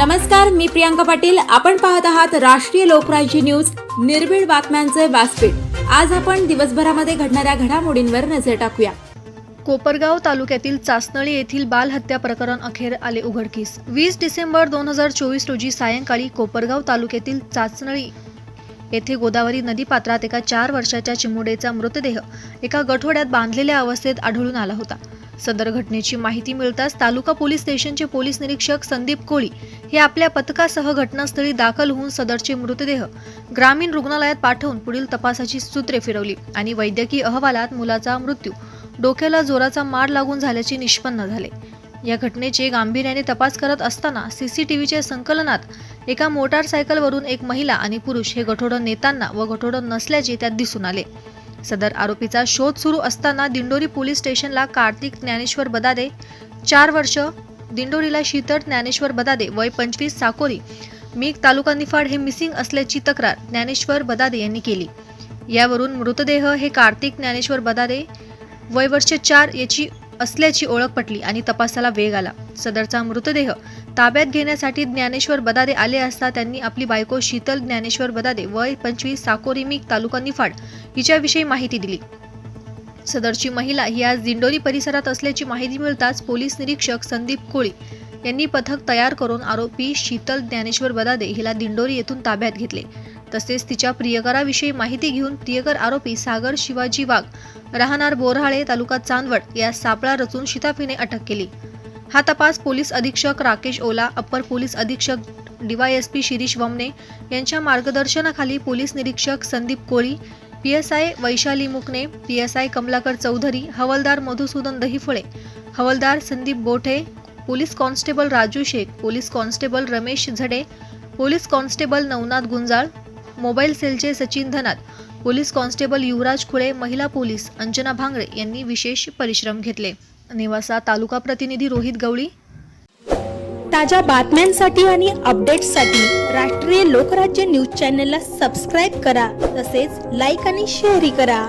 नमस्कार मी प्रियांका पाटील. आपण पाहत आहात राष्ट्रीय लोकराज्य न्यूज. निर्भीड बातम्यांचे व्यासपीठ. आज आपण दिवसभरामध्ये घडणाऱ्या घडामोडींवर नजर टाकूया. कोपरगाव तालुक्यातील चासनळी येथील बालहत्या प्रकरण अखेर आले उघडकीस. वीस डिसेंबर दोन हजार चोवीस रोजी सायंकाळी कोपरगाव तालुक्यातील चाचनळी येथे गोदावरी नदीपात्रात एका चार वर्षाच्या चिमुडेचा मृतदेह एका गठोड्यात बांधलेल्या अवस्थेत आढळून आला होता. सदर घटनेची माहिती मिळताच तालुका पोलीस स्टेशनचे पोलीस निरीक्षक संदीप कोळी हे आपल्या पथकासह घटनास्थळी दाखल होऊन सदरचे मृतदेह ग्रामीण रुग्णालयात पाठवून पुढील तपासाची सूत्रे फिरवली आणि वैद्यकीय अहवालात मुलाचा मृत्यू डोक्याला जोराचा मार लागून झाल्याचे निष्पन्न झाले. या घटनेचे गांभीर्याने तपास करत असताना सीसीटीव्हीच्या संकलनात एका मोटारसायकलवरून एक महिला आणि पुरुष हे गठोडं नेताना व गठोडं नसल्याचे त्यात दिसून आले. सदर आरोपीचा शोध सुरू असताना दिंडोरी पोलीस स्टेशनला कार्तिक ज्ञानेश्वर बदादे चार वर्ष दिंडोरीला शीतळ ज्ञानेश्वर बदादे वय पंचवीस साकोरी मीग तालुका निफाड हे मिसिंग असल्याची तक्रार ज्ञानेश्वर बदादे यांनी केली. यावरून मृतदेह हे कार्तिक ज्ञानेश्वर बदादे वय वर्ष चार याची असल्याची ओळख पटली आणि तपासाला वेग आला. सदरचा मृतदेह ताब्यात घेण्यासाठी ज्ञानेश्वर बदादे आले असता त्यांनी आपली बायको शीतल ज्ञानेश्वर बदादे वय पंचवीस साकोरी तालुका निफाड हिच्याविषयी माहिती दिली. सदरची महिला ही आज दिंडोरी परिसरात असल्याची माहिती मिळताच पोलीस निरीक्षक संदीप कोळी यांनी पथक तयार करून आरोपी शीतल ज्ञानेश्वर बदादे हिला दिंडोरी येथून ताब्यात घेतले. तसेच तिच्या प्रियकराविषयी माहिती घेऊन प्रियकर आरोपी सागर शिवाजी वाघ राहणार बोरहाळे तालुका चांदवड या सापळा रचून शिताफीने अटक केली. हा तपास पोलीस अधीक्षक राकेश ओला अप्पर पोलीस अधीक्षक डीवायएसपी शिरीष वमने यांच्या मार्गदर्शनाखाली पोलीस निरीक्षक संदीप कोळी पीएसआय वैशाली मुकणे पीएसआय कमलाकर चौधरी हवालदार मधुसूदन दहिफळे हवालदार Sandeep Bothe police constable Raju Shaikh police constable Ramesh Zade police constable Navnath Gunjal mobile सेलचे सचिन धनात पोलीस कॉन्स्टेबल युवराज खुळे महिला पोलीस अंजना भांगरे यांनी विशेष परिश्रम घेतले. नेवासा तालुका प्रतिनिधी रोहित गवळी. ताज्या बातम्यांसाठी आणि अपडेट्ससाठी राष्ट्रीय लोकराज्य न्यूज चॅनलला सबस्क्राईब करा तसेच लाईक आणि शेअरही करा.